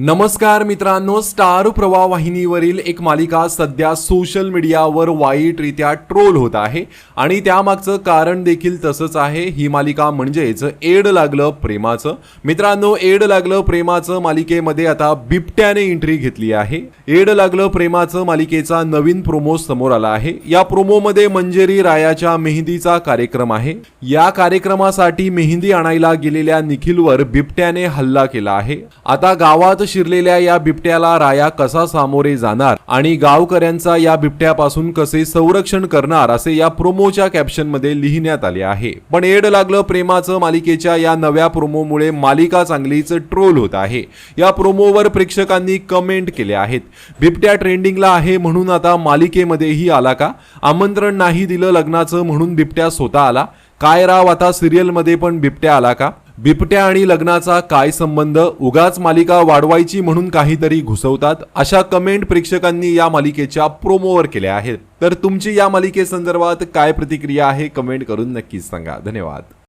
नमस्कार मित्रांनो स्टार प्रवाह वाहिनीवरील एक मालिका सध्या सोशल मीडियावर वाईटरित्या ट्रोल होत आहे आणि त्यामागचं कारण देखील तसंच आहे. ही मालिका म्हणजेच एड लागलं प्रेमाचं. मित्रांनो एड लागलं प्रेमाचं मालिकेमध्ये आता बिबट्याने एंट्री घेतली आहे. एड लागलं प्रेमाचं मालिकेचा नवीन प्रोमो समोर आला आहे. या प्रोमोमध्ये मंजेरी रायाच्या मेहंदीचा कार्यक्रम आहे. या कार्यक्रमासाठी मेहंदी आणायला गेलेल्या निखिलवर बिबट्याने हल्ला केला आहे. आता गावात शिरलेल्या या बिबट्याला राया कसा सामोरे जाणार? आणि गावकऱ्यांचा या बिबट्यापासून कसे संरक्षण करणार? असे या प्रोमोच्या कॅप्शनमध्ये लिहिण्यात आले आहे. पण एड लागलं प्रेमाचं मालिकेच्या या नव्या प्रोमोमुळे मालिका चांगलीच ट्रोल होत आहे. या प्रोमोवर प्रेक्षकांनी कमेंट केले आहेत. बिबट्या ट्रेंडिंगला आहे म्हणून आता मालिकेमध्येही आला का? आमंत्रण नाही दिलं लग्नाचं म्हणून बिबट्या स्वतः आला? काय राव आता सिरियलमध्ये पण बिबट्या आला का? बिबट्या आणि लग्नाचा काय संबंध? उगाच मालिका वाढवायची म्हणून काहीतरी घुसवतात. अशा कमेंट प्रेक्षकांनी या मालिकेच्या प्रोमोवर केल्या आहेत. तर तुमची या मालिकेसंदर्भात काय प्रतिक्रिया आहे? कमेंट करून नक्कीच सांगा. धन्यवाद.